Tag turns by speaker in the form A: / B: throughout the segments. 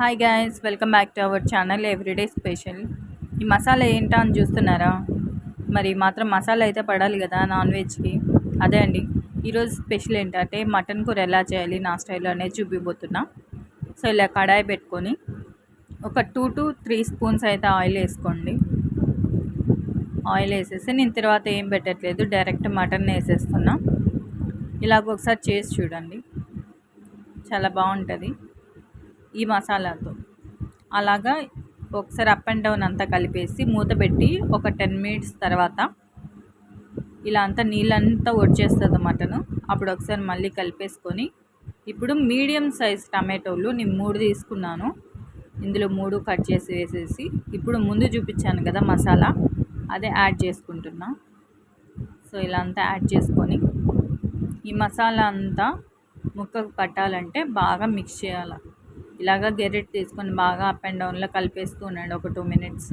A: Hi guys welcome back to our channel everyday special ఈ మసాలా ఏంటా అని చూస్తున్నారా? మరి మాత్రం మసాలా అయితే పడాలి కదా నాన్ వెజ్కి అదే అండి ఈరోజు స్పెషల్ ఏంటంటే మటన్ కూర ఎలా చేయాలి నా స్టైల్లో అనేది చూపిపోతున్నా సో ఇలా కడాయి పెట్టుకొని ఒక టూ టు త్రీ స్పూన్స్ అయితే ఆయిల్ వేసుకోండి. ఆయిల్ వేసేసి నేను తర్వాత ఏం పెట్టట్లేదు డైరెక్ట్ మటన్ వేసేస్తున్నా. ఇలాగ ఒకసారి చేసి చూడండి. చాలా బాగుంటుంది. ఈ మసాలాతో. అలాగా ఒకసారి అప్ అండ్ డౌన్ అంతా కలిపేసి మూత పెట్టి ఒక టెన్ మినిట్స్ తర్వాత ఇలా అంతా నీళ్ళంతా వచ్చేస్తుంది మటను. అప్పుడు ఒకసారి మళ్ళీ కలిపేసుకొని ఇప్పుడు మీడియం సైజ్ టమాటోలు నేను మూడు తీసుకున్నాను. ఇందులో మూడు కట్ చేసి వేసేసి ఇప్పుడు ముందు చూపించాను కదా మసాలా అదే యాడ్ చేసుకుంటున్నా. సో ఇలా అంతా యాడ్ చేసుకొని ఈ మసాలా అంతా ముక్కకు పట్టాలంటే బాగా మిక్స్ చేయాలి. ఇలాగ గెరెట్ తీసుకొని బాగా అప్ అండ్ డౌన్లో కలిపేస్తూ ఉండండి ఒక టూ మినిట్స్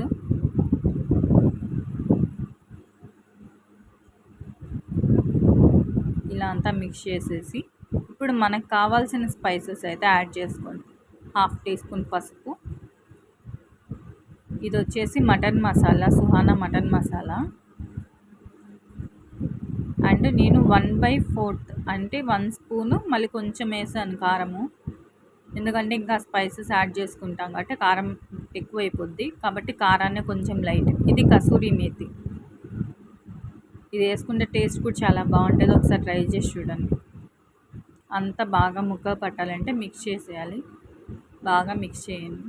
A: ఇలా అంతా మిక్స్ చేసేసి ఇప్పుడు మనకు కావాల్సిన స్పైసెస్ అయితే యాడ్ చేసుకోండి. హాఫ్ టీ స్పూన్ పసుపు. ఇది వచ్చేసి mutton masala Suhana mutton masala. And నేను వన్ బై ఫోర్త్ అంటే వన్ స్పూను మళ్ళీ కొంచెం వేసాను కారము. ఎందుకంటే ఇంకా స్పైసెస్ యాడ్ చేసుకుంటాం కాబట్టి కారం ఎక్కువ అయిపోద్ది కాబట్టి కారాన్ని కొంచెం లైట్ ఇది కసూరి మేతి. ఇది వేసుకుంటే టేస్ట్ కూడా చాలా బాగుంటుంది. ఒకసారి ట్రై చేసి చూడండి. అంత బాగా ముక్క పట్టాలంటే మిక్స్ చేసేయాలి. బాగా మిక్స్ చేయండి.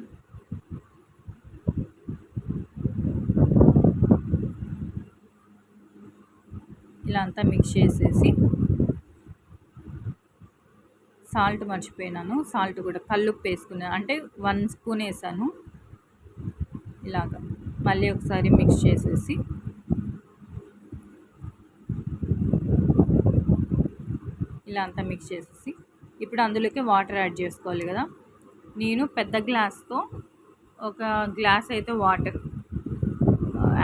A: ఇలా అంతా మిక్స్ చేసేసి సాల్ట్ మర్చిపోయినాను. సాల్ట్ కూడా కల్లుప్పు వేసుకున్నాను అంటే వన్ స్పూన్ వేసాను. ఇలాగ. మళ్ళీ ఒకసారి మిక్స్ చేసేసి. ఇలా అంతా మిక్స్ చేసేసి. ఇప్పుడు అందులోకి వాటర్ యాడ్ చేసుకోవాలి కదా. నేను పెద్ద గ్లాస్తో ఒక గ్లాస్ అయితే వాటర్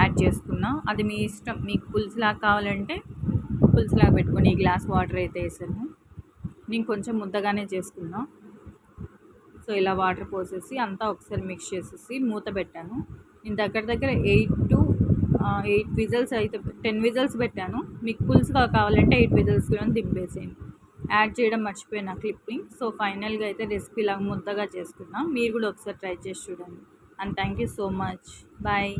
A: యాడ్ చేసుకున్నా. అది మీ ఇష్టం. మీకు పులుసులాగా కావాలంటే పులుసులాగా పెట్టుకొని ఈ గ్లాస్ వాటర్ అయితే వేసాను. నేను కొంచెం ముద్దగానే చేసుకున్నా. సో ఇలా వాటర్ పోసేసి అంతా ఒకసారి మిక్స్ చేసేసి మూత పెట్టాను. నేను దగ్గర దగ్గర ఎయిట్ టు ఎయిట్ విజల్స్ అయితే టెన్ విజల్స్ పెట్టాను. మీకు పులుసుగా కావాలంటే ఎయిట్ విజల్స్లో దింపేసేయండి. యాడ్ చేయడం మర్చిపోయిన క్లిప్పింగ్. సో ఫైనల్గా అయితే రెసిపీ లాగా ముద్దగా చేసుకున్నాం. మీరు కూడా ఒకసారి ట్రై చేసి చూడండి. And thank you so much. Bye.